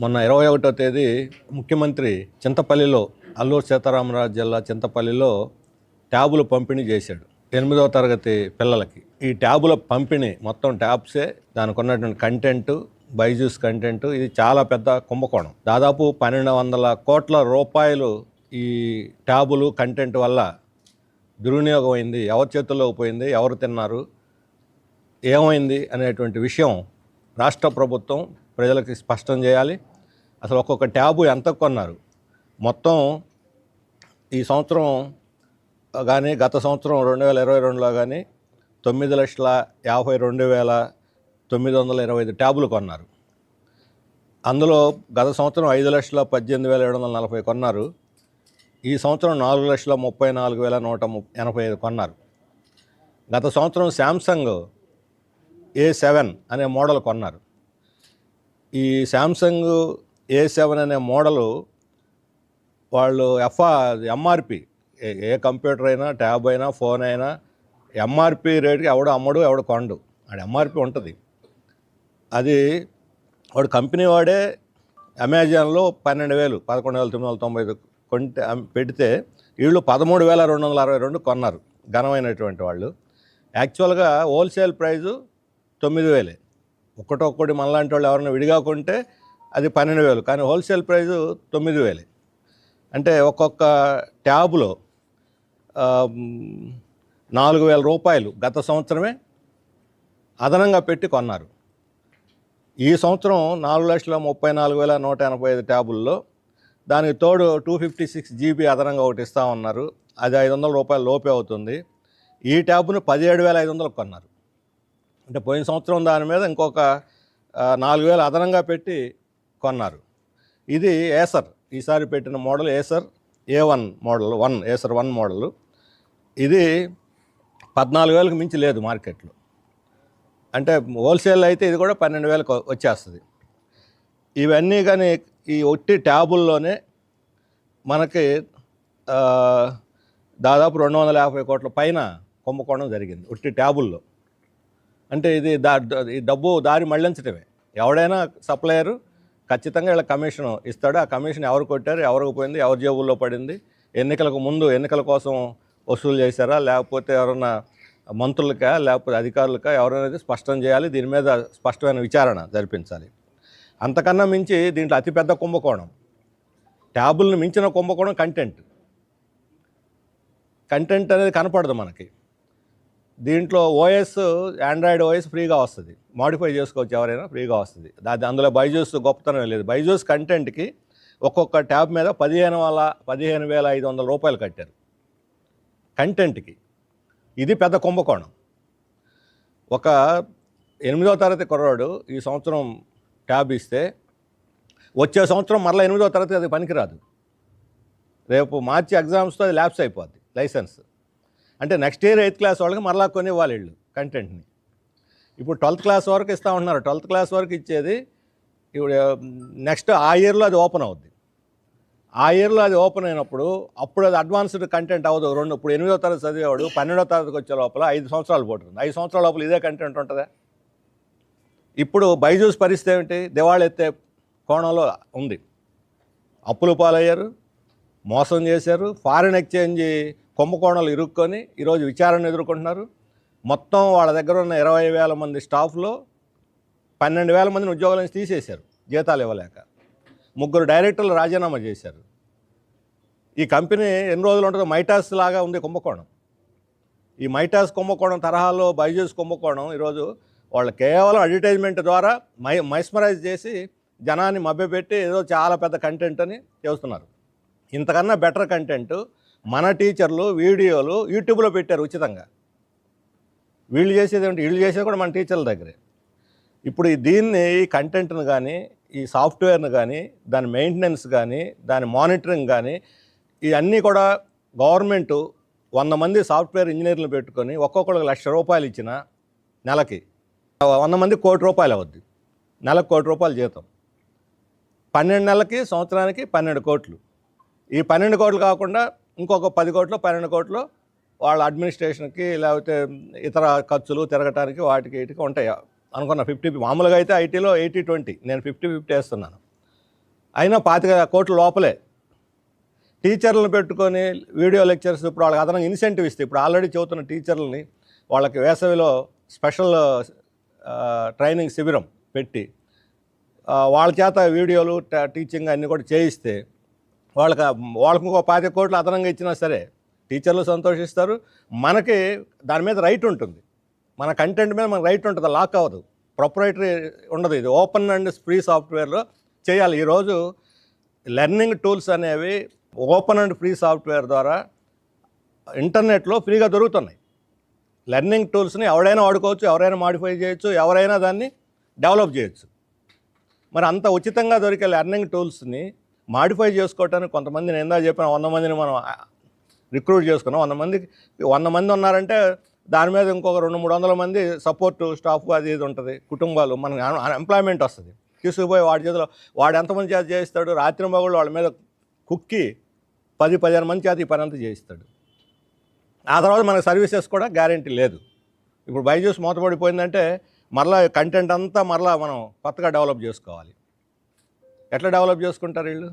మొన్న ఇరవై ఒకటో తేదీ ముఖ్యమంత్రి చింతపల్లిలో అల్లూరు సీతారామరాజు జిల్లా చింతపల్లిలో ట్యాబులు పంపిణీ చేశాడు ఎనిమిదవ తరగతి పిల్లలకి. ఈ ట్యాబుల పంపిణీ మొత్తం ట్యాబ్సే దానికి ఉన్నటువంటి కంటెంట్ బైజూస్ కంటెంట్ ఇది చాలా పెద్ద కుంభకోణం. దాదాపు పన్నెండు వందల కోట్ల రూపాయలు ఈ ట్యాబులు కంటెంట్ వల్ల దుర్వినియోగం అయింది. ఎవరి చేతుల్లో పోయింది ఎవరు తిన్నారు ఏమైంది అనేటువంటి విషయం రాష్ట్ర ప్రభుత్వం ప్రజలకి స్పష్టం చేయాలి. అసలు ఒక్కొక్క ట్యాబు ఎంత కొన్నారు? మొత్తం ఈ సంవత్సరం కానీ గత సంవత్సరం రెండు వేల ఇరవై రెండులో కానీ తొమ్మిది లక్షల యాభై రెండు వేల తొమ్మిది వందల ఇరవై ఐదు ట్యాబులు కొన్నారు. అందులో గత సంవత్సరం ఐదు లక్షల పద్దెనిమిది వేల ఏడు వందల నలభై కొన్నారు. ఈ సంవత్సరం నాలుగు లక్షల ముప్పై నాలుగు వేల నూట ముప్ ఎనభై ఐదు కొన్నారు. గత సంవత్సరం శాంసంగ్ ఏ సెవెన్ అనే మోడల్ కొన్నారు. ఈ శాంసంగ్ ఏ సెవెన్ అనే మోడలు వాళ్ళు ఎఫ్ఆ ఎంఆర్పి ఏ కంప్యూటర్ అయినా ట్యాబ్ అయినా ఫోన్ అయినా ఎంఆర్పి రేటుకి ఎవడు అమ్మడు ఎవడు కొండు అది ఎంఆర్పి ఉంటుంది. అది వాడు కంపెనీ వాడే అమెజాన్లో పన్నెండు వేలు పదకొండు వేల తొమ్మిది వందల తొంభై కొంటే పెడితే వీళ్ళు పదమూడు వేల రెండు వందల అరవై రెండు కొన్నారు ఘనమైనటువంటి వాళ్ళు. యాక్చువల్గా హోల్సేల్ ప్రైజు తొమ్మిది వేలే. ఒక్కటొక్కటి మనలాంటి వాళ్ళు ఎవరైనా విడిగా కొంటే అది పన్నెండు వేలు. కానీ హోల్సేల్ ప్రైజు తొమ్మిది వేలే. అంటే ఒక్కొక్క ట్యాబ్లో నాలుగు వేల రూపాయలు గత సంవత్సరమే అదనంగా పెట్టి కొన్నారు. ఈ సంవత్సరం నాలుగు లక్షల ముప్పై నాలుగు వేల నూట ఎనభై ఐదు ట్యాబుల్లో దానికి తోడు టూ ఫిఫ్టీ సిక్స్ జీబీ అదనంగా ఒకటి ఇస్తా ఉన్నారు అది ఐదు వందల రూపాయల లోపే అవుతుంది. ఈ ట్యాబ్ను పదిహేడు వేల ఐదు వందలకు కొన్నారు. అంటే పోయిన సంవత్సరం దాని మీద ఇంకొక నాలుగు వేలు అదనంగా పెట్టి కొన్నారు. ఇది ఏసర్ ఈసారి పెట్టిన model Acer A one model one Acer one model. ఇది పద్నాలుగు వేలకు మించి లేదు మార్కెట్లో. అంటే హోల్సేల్ అయితే ఇది కూడా పన్నెండు వేలకు వచ్చేస్తుంది. ఇవన్నీ కానీ ఈ ఒట్టి ట్యాబుల్లోనే మనకి దాదాపు రెండు వందల యాభై కోట్ల పైన కుంభకోణం జరిగింది ఒట్టి ట్యాబుల్లో. అంటే ఇది దా ఈ డబ్బు దారి మళ్ళించడమే ఎవడైనా సప్లయరు ఖచ్చితంగా వీళ్ళ కమిషన్ ఇస్తాడు. ఆ కమిషన్ ఎవరు కొట్టారు ఎవరికి పోయింది ఎవరి జేబుల్లో పడింది ఎన్నికలకు ముందు ఎన్నికల కోసం వసూలు చేశారా లేకపోతే ఎవరన్నా మంత్రులకా లేకపోతే అధికారులకా ఎవరైనా స్పష్టం చేయాలి. దీని మీద స్పష్టమైన విచారణ జరిపించాలి. అంతకన్నా మించి దీంట్లో అతిపెద్ద కుంభకోణం. ట్యాబుల్ని మించిన కుంభకోణం కంటెంట్. కంటెంట్ అనేది కనపడదు మనకి. దీంట్లో ఓఎస్ ఆండ్రాయిడ్ ఓఎస్ ఫ్రీగా వస్తుంది. మాడిఫై చేసుకోవచ్చు ఎవరైనా ఫ్రీగా వస్తుంది. దాని అందులో బైజూస్ గొప్పతనం లేదు. బైజూస్ కంటెంట్కి ఒక్కొక్క ట్యాబ్ మీద పదిహేను వేల పదిహేను వేల ఐదు వందల రూపాయలు కట్టారు. కంటెంట్కి. ఇది పెద్ద కుంభకోణం. ఒక ఎనిమిదో తరగతి కుర్రాడు ఈ సంవత్సరం ట్యాబ్ ఇస్తే వచ్చే సంవత్సరం మరలా ఎనిమిదో తరగతి అది పనికిరాదు. రేపు మార్చి ఎగ్జామ్స్తో అది ల్యాబ్స్ అయిపోద్ది లైసెన్స్. అంటే నెక్స్ట్ ఇయర్ ఎయిత్ క్లాస్ వాళ్ళకి మరలా కొని ఇవ్వాలి వీళ్ళు కంటెంట్ని ఇప్పుడు ట్వెల్త్ క్లాస్ వరకు ఇస్తూ ఉంటున్నారు. ట్వెల్త్ క్లాస్ వరకు ఇచ్చేది ఇప్పుడు నెక్స్ట్ ఆ ఇయర్లో అది ఓపెన్ అవుద్ది. ఆ ఇయర్లో అది ఓపెన్ అయినప్పుడు అప్పుడు అది అడ్వాన్స్డ్ కంటెంట్ అవ్వదు. రెండు ఇప్పుడు ఎనిమిదో తరగతి చదివేవాడు పన్నెండో తరగతికి వచ్చే లోపల ఐదు సంవత్సరాలు పోతుంది. ఐదు సంవత్సరాల లోపల ఇదే కంటెంట్ ఉంటుందా? ఇప్పుడు బైజూస్ పరిస్థితి ఏమిటి? దివాళి ఎత్తే కోణంలో ఉంది. అప్పులు పాలయ్యారు మోసం చేశారు ఫారిన్ ఎక్స్చేంజ్ కుంభకోణాలు ఇరుక్కొని ఈరోజు విచారణ ఎదుర్కొంటున్నారు. మొత్తం వాళ్ళ దగ్గర ఉన్న ఇరవై వేల మంది స్టాఫ్లో పన్నెండు వేల మందిని ఉద్యోగాల నుంచి తీసేశారు జీతాలు ఇవ్వలేక. ముగ్గురు డైరెక్టర్లు రాజీనామా చేశారు. ఈ కంపెనీ ఎన్ని రోజులు ఉంటుందో మైటాస్ లాగా ఉంది కుంభకోణం. ఈ మైటాస్ కుంభకోణం తరహాలో బైజూస్ కుంభకోణం ఈరోజు వాళ్ళు కేవలం అడ్వర్టైజ్మెంట్ ద్వారా మై మైస్మరైజ్ చేసి జనాన్ని మభ్యపెట్టి ఏదో చాలా పెద్ద కంటెంట్ అని చేస్తున్నారు. ఇంతకన్నా బెటర్ కంటెంట్ మన టీచర్లు వీడియోలు యూట్యూబ్లో పెట్టారు ఉచితంగా. వీళ్ళు చేసేది ఏమిటి? వీళ్ళు చేసేది కూడా మన టీచర్ల దగ్గరే. ఇప్పుడు ఈ దీన్ని ఈ కంటెంట్ను కానీ ఈ సాఫ్ట్వేర్ను కానీ దాని మెయింటెనెన్స్ కానీ దాని మానిటరింగ్ కానీ ఇవన్నీ కూడా గవర్నమెంట్ వంద మంది సాఫ్ట్వేర్ ఇంజనీర్లు పెట్టుకొని ఒక్కొక్కరికి లక్ష రూపాయలు ఇచ్చిన నెలకి. వంద మంది కోటి రూపాయలు అవద్ది. నెలకు కోటి రూపాయలు జీతం. పన్నెండు నెలలకి సంవత్సరానికి పన్నెండు కోట్లు. ఈ పన్నెండు కోట్లు కాకుండా ఇంకొక పది కోట్లు పన్నెండు కోట్లు వాళ్ళ అడ్మినిస్ట్రేషన్కి లేకపోతే ఇతర ఖర్చులు తిరగటానికి వాటికి వీటికి ఉంటాయి. అనుకున్న ఫిఫ్టీ మామూలుగా అయితే ఐటీలో ఎయిటీ ట్వంటీ నేను ఫిఫ్టీ ఫిఫ్టీ వేస్తున్నాను. అయినా పాతిక కోట్ల లోపలే. టీచర్లను పెట్టుకొని వీడియో లెక్చర్స్ ఇప్పుడు వాళ్ళకి అదనంగా ఇన్సెంటివ్ ఇస్తే ఇప్పుడు ఆల్రెడీ చదువుతున్న టీచర్లని వాళ్ళకి వేసవిలో స్పెషల్ ట్రైనింగ్ శిబిరం పెట్టి వాళ్ళ చేత వీడియోలు ట- టీచింగ్ అన్నీ కూడా చేయిస్తే వాళ్ళకి వాళ్ళకి ఇంకో పాతిక కోట్లు అదనంగా ఇచ్చినా సరే టీచర్లు సంతోషిస్తారు. మనకి దాని మీద రైట్ ఉంటుంది. మన కంటెంట్ మీద మనకు రైట్ ఉంటుంది. లాక్ అవ్వదు. ప్రొపరేటరీ ఉండదు ఇది. ఓపెన్ అండ్ ఫ్రీ సాఫ్ట్వేర్లో చేయాలి. ఈరోజు లెర్నింగ్ టూల్స్ అనేవి ఓపెన్ అండ్ ఫ్రీ సాఫ్ట్వేర్ ద్వారా ఇంటర్నెట్లో ఫ్రీగా దొరుకుతున్నాయి. లెర్నింగ్ టూల్స్ని ఎవరైనా వాడుకోవచ్చు ఎవరైనా మాడిఫై చేయొచ్చు ఎవరైనా దాన్ని డెవలప్ చేయొచ్చు. మరి అంత ఉచితంగా దొరికే లెర్నింగ్ టూల్స్ని మాడిఫై చేసుకోవటానికి కొంతమంది నేను ఎందా చెప్పిన వంద మందిని మనం రిక్రూట్ చేసుకున్నాం. వంద మంది వంద మంది ఉన్నారంటే దాని మీద ఇంకొక రెండు మూడు వందల మంది సపోర్ట్ స్టాఫ్ అది ఇది ఉంటుంది. కుటుంబాలు మనకి ఎంప్లాయ్మెంట్ వస్తుంది. తీసుకుపోయి వాడి చేతిలో వాడు ఎంతమంది చేత చేయిస్తాడు? రాత్రి మగళ్ళు వాళ్ళ మీద కుక్కి పది పదిహేను మంది చేత ఈ పని అంతా చేయిస్తాడు. ఆ తర్వాత మనకు సర్వీసెస్ కూడా గ్యారంటీ లేదు. ఇప్పుడు బైజూస్ మూతపడిపోయిందంటే మరలా కంటెంట్ అంతా మరలా మనం కొత్తగా డెవలప్ చేసుకోవాలి. ఎట్లా డెవలప్ చేసుకుంటారు వీళ్ళు?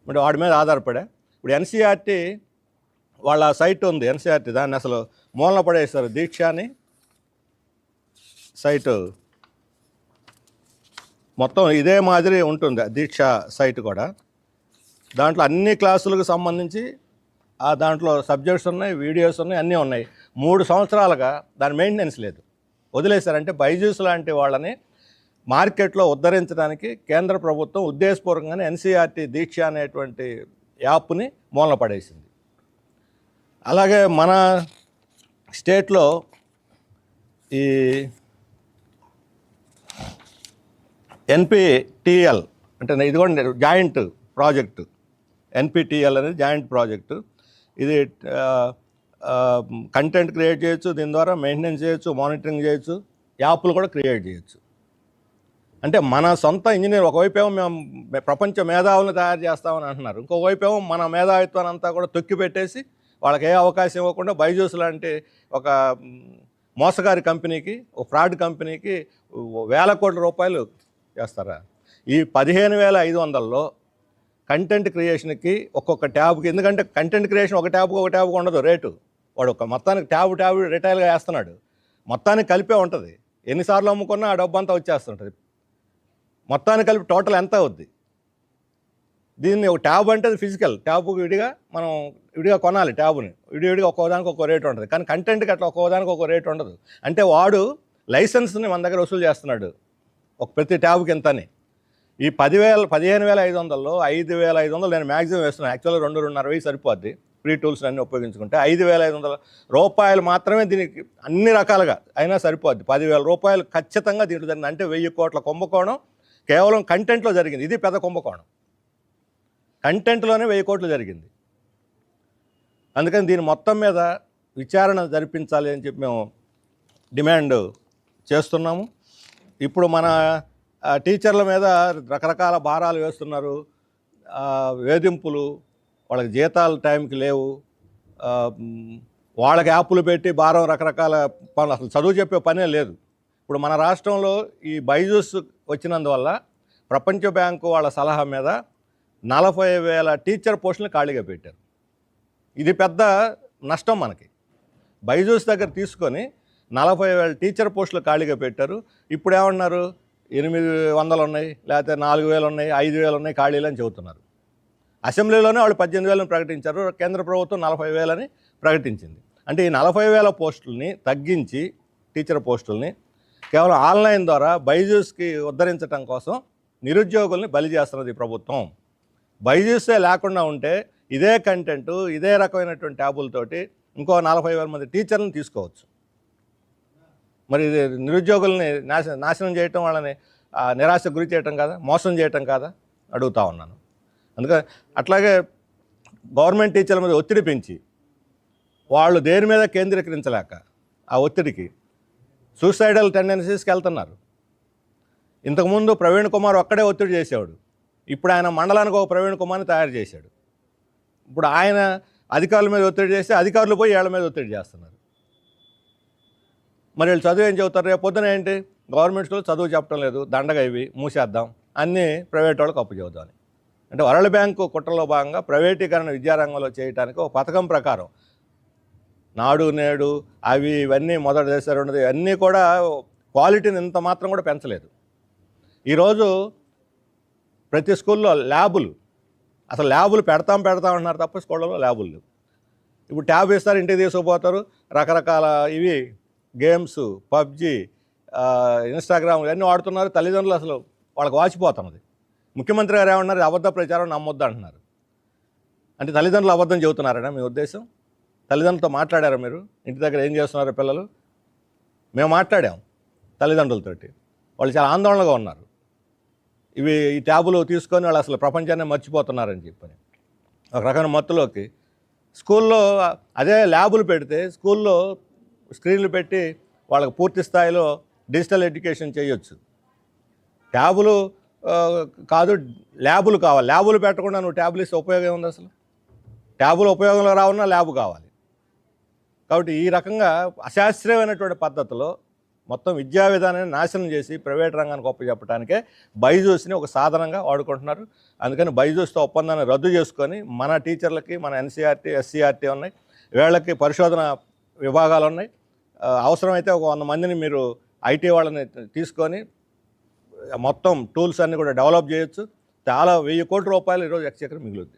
ఇప్పుడు వాడి మీద ఆధారపడే. ఇప్పుడు ఎన్సీఆర్టీ వాళ్ళ సైట్ ఉంది ఎన్సీఆర్టీ దాన్ని అసలు మూలన పడేస్తారు దీక్ష అని సైటు. మొత్తం ఇదే మాదిరి ఉంటుంది దీక్ష సైట్ కూడా. దాంట్లో అన్ని క్లాసులకు సంబంధించి ఆ దాంట్లో సబ్జెక్ట్స్ ఉన్నాయి వీడియోస్ ఉన్నాయి అన్నీ ఉన్నాయి. మూడు సంవత్సరాలుగా దాని మెయింటెనెన్స్ లేదు. వదిలేశారంటే బైజూస్ లాంటి వాళ్ళని మార్కెట్లో ఉద్ధరించడానికి కేంద్ర ప్రభుత్వం ఉద్దేశపూర్వకంగానే ఎన్సీఆర్టీ దీక్ష అనేటువంటి యాప్ని మూలన పడేసింది అలాగే మన స్టేట్లో ఈ ఎన్పిటిఎల్ అంటే ఇది కూడా జాయింట్ ప్రాజెక్టు. ఎన్పిటిఎల్ అనేది జాయింట్ ప్రాజెక్టు. ఇది కంటెంట్ క్రియేట్ చేయొచ్చు దీని ద్వారా మెయింటెనెన్స్ చేయొచ్చు మానిటరింగ్ చేయొచ్చు యాప్లు కూడా క్రియేట్ చేయొచ్చు. అంటే మన సొంత ఇంజనీర్ ఒకవైపేమో మేము ప్రపంచ మేధావులను తయారు చేస్తామని అంటున్నారు. ఇంకోవైపేమో మన మేధావిత్వాన్ని అంతా కూడా తొక్కి పెట్టేసి వాళ్ళకి ఏ అవకాశం ఇవ్వకుండా బైజూస్ లాంటి ఒక మోసగారి కంపెనీకి ఒక ఫ్రాడ్ కంపెనీకి వేల కోట్ల రూపాయలు చేస్తారా ఈ పదిహేను వేల ఐదు వందల్లో కంటెంట్ క్రియేషన్కి ఒక్కొక్క ట్యాబ్కి ఎందుకంటే కంటెంట్ క్రియేషన్ ఒక ట్యాబ్కి ఒక ట్యాబ్కి ఉండదు రేటు. వాడు ఒక మొత్తానికి ట్యాబ్ ట్యాబ్ రిటైల్గా వేస్తున్నాడు. మొత్తానికి కలిపే ఉంటుంది. ఎన్నిసార్లు అమ్ముకున్నా ఆ డబ్బు అంతా వచ్చేస్తుంటుంది. మొత్తానికి కలిపి టోటల్ ఎంత అవుద్ది? దీన్ని ఒక ట్యాబ్ అంటే అది ఫిజికల్. ట్యాబ్ విడిగా మనం విడిగా కొనాలి ట్యాబ్ని. విడివిడిగా ఒక్కోదానికి ఒక్కో రేట్ ఉంటుంది. కానీ కంటెంట్కి అట్లా ఒక్కోదానికి ఒక్కో రేట్ ఉండదు. అంటే వాడు లైసెన్స్ని మన దగ్గర వసూలు చేస్తున్నాడు. ఒక ప్రతి ట్యాబ్కి ఎంతని. ఈ పదివేల పదిహేను వేల ఐదు వందల్లో ఐదు వేల ఐదు వందలు నేను మ్యాక్సిమం వేస్తున్నాను. యాక్చువల్గా రెండు రెండున్నర వెయ్యి సరిపోద్ది. ఫ్రీ టూల్స్ అన్నీ ఉపయోగించుకుంటే ఐదు వేల ఐదు వందల రూపాయలు మాత్రమే దీనికి అన్ని రకాలుగా అయినా సరిపోద్ది. పదివేల రూపాయలు ఖచ్చితంగా దీంట్లో జరిగింది. అంటే వెయ్యి కోట్ల కుంభకోణం కేవలం కంటెంట్లో జరిగింది. ఇది పెద్ద కుంభకోణం. కంటెంట్లోనే వెయ్యి కోట్లు జరిగింది. అందుకని దీని మొత్తం మీద విచారణ జరిపించాలి అని చెప్పి మేము డిమాండ్ చేస్తున్నాము. ఇప్పుడు మన టీచర్ల మీద రకరకాల భారాలు వేస్తున్నారు. వేధింపులు వాళ్ళకి జీతాలు టైంకి లేవు. వాళ్ళకి యాప్లు పెట్టి భారం రకరకాల పనులు. అసలు చదువు చెప్పే పనే లేదు. ఇప్పుడు మన రాష్ట్రంలో ఈ బైజూస్ వచ్చినందువల్ల ప్రపంచ బ్యాంకు వాళ్ళ సలహా మీద నలభై వేల టీచర్ పోస్టులు ఖాళీగా పెట్టారు. ఇది పెద్ద నష్టం మనకి. బైజూస్ దగ్గర తీసుకొని నలభై వేల టీచర్ పోస్టులు ఖాళీగా పెట్టారు. ఇప్పుడు ఏమన్నారు? ఎనిమిది వందలు ఉన్నాయి లేకపోతే నాలుగు వేలు ఉన్నాయి ఐదు వేలు ఉన్నాయి ఖాళీలు అని చెబుతున్నారు. అసెంబ్లీలోనే వాళ్ళు పద్దెనిమిది వేలను ప్రకటించారు. కేంద్ర ప్రభుత్వం నలభై వేలని ప్రకటించింది. అంటే ఈ నలభై వేల పోస్టుల్ని తగ్గించి టీచర్ పోస్టుల్ని కేవలం ఆన్లైన్ ద్వారా బైజూస్కి ఉద్ధరించడం కోసం నిరుద్యోగుల్ని బలి చేస్తున్నది ప్రభుత్వం. బైజూసే లేకుండా ఉంటే ఇదే కంటెంట్ ఇదే రకమైనటువంటి ట్యాబులతోటి ఇంకో నలభై వేల మంది టీచర్లను తీసుకోవచ్చు. మరి ఇది నిరుద్యోగుల్ని నాశ నాశనం చేయటం వాళ్ళని నిరాశకు గురి చేయటం కాదా? మోసం చేయటం కాదా? అడుగుతా ఉన్నాను. అందుకని అట్లాగే గవర్నమెంట్ టీచర్ల మీద ఒత్తిడి పెంచి వాళ్ళు దేని మీద కేంద్రీకరించలేక ఆ ఒత్తిడికి సూసైడల్ టెండెన్సీస్కి వెళ్తున్నారు. ఇంతకుముందు ప్రవీణ్ కుమార్ ఒక్కడే ఒత్తిడి చేసేవాడు. ఇప్పుడు ఆయన మండలానికి ఒక ప్రవీణ్ కుమార్ని తయారు చేశాడు. ఇప్పుడు ఆయన అధికారుల మీద ఒత్తిడి చేస్తే అధికారులు పోయి ఏళ్ళ మీద ఒత్తిడి చేస్తున్నారు. మరి వీళ్ళు చదువు ఏం చెబుతారు? రేపు పొద్దున ఏంటి? గవర్నమెంట్ స్కూల్ చదువు చెప్పడం లేదు. దండగా ఇవి మూసేద్దాం. అన్నీ ప్రైవేట్ వాళ్ళకి అప్పు చెబుదామని అంటే వరల్డ్ బ్యాంకు కుట్రలో భాగంగా ప్రైవేటీకరణ విద్యారంగంలో చేయడానికి ఒక పథకం ప్రకారం నాడు నేడు అవి ఇవన్నీ మొదటి దశ రెండోది ఇవన్నీ కూడా క్వాలిటీని ఇంత మాత్రం కూడా పెంచలేదు. ఈరోజు ప్రతి స్కూల్లో ల్యాబులు అసలు ల్యాబులు పెడతాం పెడతాం అంటున్నారు తప్ప స్కూళ్ళలో ల్యాబులు లేవు. ఇప్పుడు ట్యాబ్ ఇస్తారు ఇంటికి తీసుకుపోతారు రకరకాల ఇవి గేమ్స్ పబ్జి ఇన్స్టాగ్రామ్ ఇవన్నీ వాడుతున్నారు. తల్లిదండ్రులు అసలు వాళ్ళకి వాచిపోతున్నది. ముఖ్యమంత్రి గారు ఏమన్నారు? అబద్ధ ప్రచారం నమ్మొద్దు అంటున్నారు. అంటే తల్లిదండ్రులు అబద్ధం చెబుతున్నారనా మీ ఉద్దేశం? తల్లిదండ్రులతో మాట్లాడారా మీరు? ఇంటి దగ్గర ఏం చేస్తున్నారు పిల్లలు? మేము మాట్లాడాం తల్లిదండ్రులతోటి వాళ్ళు చాలా ఆందోళనగా ఉన్నారు. ఇవి ఈ ట్యాబులు తీసుకొని వాళ్ళు అసలు ప్రపంచాన్ని మర్చిపోతున్నారని చెప్పని. ఒక రకమైన మత్తులోకి స్కూల్లో అదే ల్యాబులు పెడితే స్కూల్లో స్క్రీన్లు పెట్టి వాళ్ళకి పూర్తి స్థాయిలో డిజిటల్ ఎడ్యుకేషన్ చేయొచ్చు. ట్యాబులు కాదు ల్యాబులు కావాలి. ల్యాబులు పెట్టకుండా నువ్వు ట్యాబులు ఇస్తే ఉపయోగం ఉంది అసలు? ట్యాబులు ఉపయోగంలో రావున్నా ల్యాబ్ కావాలి. కాబట్టి ఈ రకంగా అశాస్త్రీయమైనటువంటి పద్ధతిలో మొత్తం విద్యా విధానాన్ని నాశనం చేసి ప్రైవేట్ రంగానికి ఒప్ప చెప్పడానికే బైజూస్ని ఒక సాధనంగా వాడుకుంటున్నారు. అందుకని బైజూస్తో ఒప్పందాన్ని రద్దు చేసుకొని మన టీచర్లకి మన ఎన్సీఆర్టీ ఎస్సీఆర్టీ ఉన్నాయి. వీళ్ళకి పరిశోధన విభాగాలు ఉన్నాయి. అవసరమైతే ఒక వంద మందిని మీరు ఐటీ వాళ్ళని తీసుకొని మొత్తం టూల్స్ అన్నీ కూడా డెవలప్ చేయొచ్చు. చాలా వెయ్యి కోట్ల రూపాయలు ఈరోజు ఎక్స్చక్ర మిగులుద్ది